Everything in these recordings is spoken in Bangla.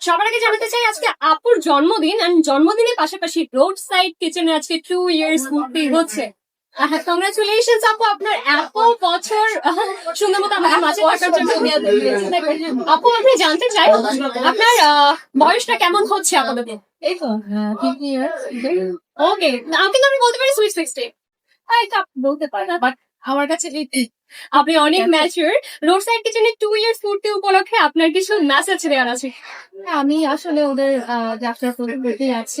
সবার আগে জানাতে চাই, আজকে আপুর জন্মদিন এন্ড জন্মদিনের পাশাপাশি রোড সাইড কিচেনে আজকে টু ইয়ার্স পূর্তি হচ্ছে। কংগ্রাচুলেশন আপু। আপনার এত সুন্দর মতো আমাদের মাঝে আপু আপনি জানতে চাই আপনার আহ, বয়সটা কেমন হচ্ছে আপাতত? এই তো ওকে আমি বলতে পারি সুইট সিক্সটি বলতে পারি বাট আমার কাছে আপনি অনেক ম্যাচিউর রোড সাইড কিচেনে টু ইয়ার্স পূর্তি উপলক্ষে আপনার কিছু মেসেজ দেওয়ার আছে? আমি আসলে ওদের ব্যবসা করতে যাচ্ছি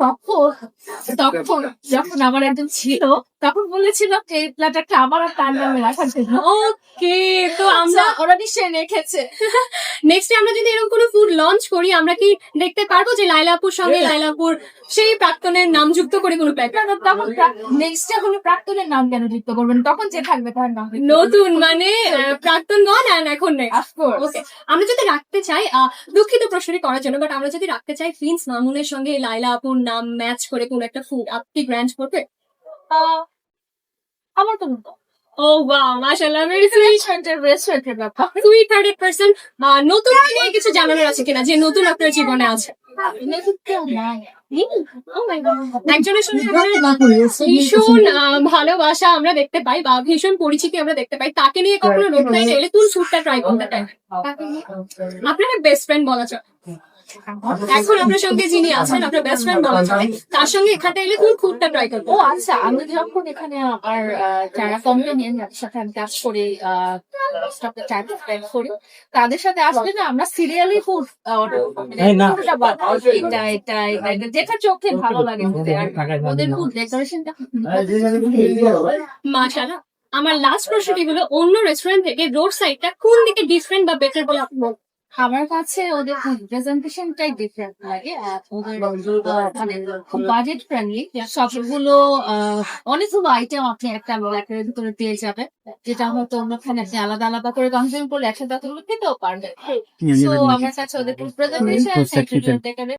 তখন তখন যখন আমার একজন ছিল তখন বলেছিলাম যে এই প্ল্যাটারটা আমার আর তার নামে রাখার জন্য? ওকে তো আমরা ওরা নিশ্চয়ই রেখেছে। নেক্সট আমরা যদি এরকম কোনো ফুড লঞ্চ করি আমরা কি দেখতে পারব যে লাইলাপুর সঙ্গে লাইলাপুর সেই প্রাক্তনের নাম যুক্ত করে কোনো কারণ তখন নেক্সট যখন প্রাক্তনের নাম কেন যুক্ত করবেন? তখন যে থাকবে তার নাম নতুন মানে প্রাক্তন প্রাক্তনগণ and এখন নেই অফকোর্স ওকে আমরা যদি রাখতে চাই আহ, দুঃখিত প্রশ্নটি করার জন্য বাট আমরা যদি রাখতে চাই প্রিন্স মামুনের সঙ্গে লাইলা আপুর নাম ম্যাচ করে কোনো একটা ফুড আপনি গ্র্যান্ড করবে? আমার তো ও নিয়ে কিছু জানানোর আছে কিনা যে নতুন জীবনে আছে? নাই Oh. একজনের ভালোবাসা আমরা দেখতে পাই বা ভীষণ পরিচিতি আমরা দেখতে পাই। তাকে নিয়ে কখনো রোড সাইডে এলে কোন স্যুটটা ট্রাই করতে চাই আপনার বেস্ট ফ্রেন্ড বলা চলে। এখন আপনার সঙ্গে যিনি আছেন আপনার বেস্ট ফ্রেন্ড বলা চলে তার সঙ্গে এখানে এলে কোন ফুডটা ট্রাই করব ও আচ্ছা আমি যখন এখানে আমার যারা কম্পেনিয়ন যাদের সাথে আমি কাজ করি করি তাদের সাথে আসলে না আমরা সিরিয়ালি ফুড এটা এটা এটা যেটা চোখে ভালো লাগে। ওদের ফুড ডেকোরেশনটা মাশাআল্লাহ আমার লাস্ট প্রশ্নটি হলো অন্য রেস্টুরেন্ট থেকে রোড সাইডটা কোন দিকে ডিফারেন্ট বা বেটার বলে আপনি বলবেন? আমার কাছে ওদের প্রেজেন্টেশনটাই ডিফারেন্ট লাগে ওদের মানে খুব বাজেট ফ্রেন্ডলি সবগুলো আহ, অনেকগুলো আইটেম আপনি একটা ব্ল্যাকের ভিতরে পেয়ে যাবেন। যেটা হয়তো অন্যখানে আপনি আলাদা আলাদা করে কনজিউম করলে একসাথে অতগুলো খেতেও পারবেন। তো আমার কাছে ওদের প্রেজেন্টেশন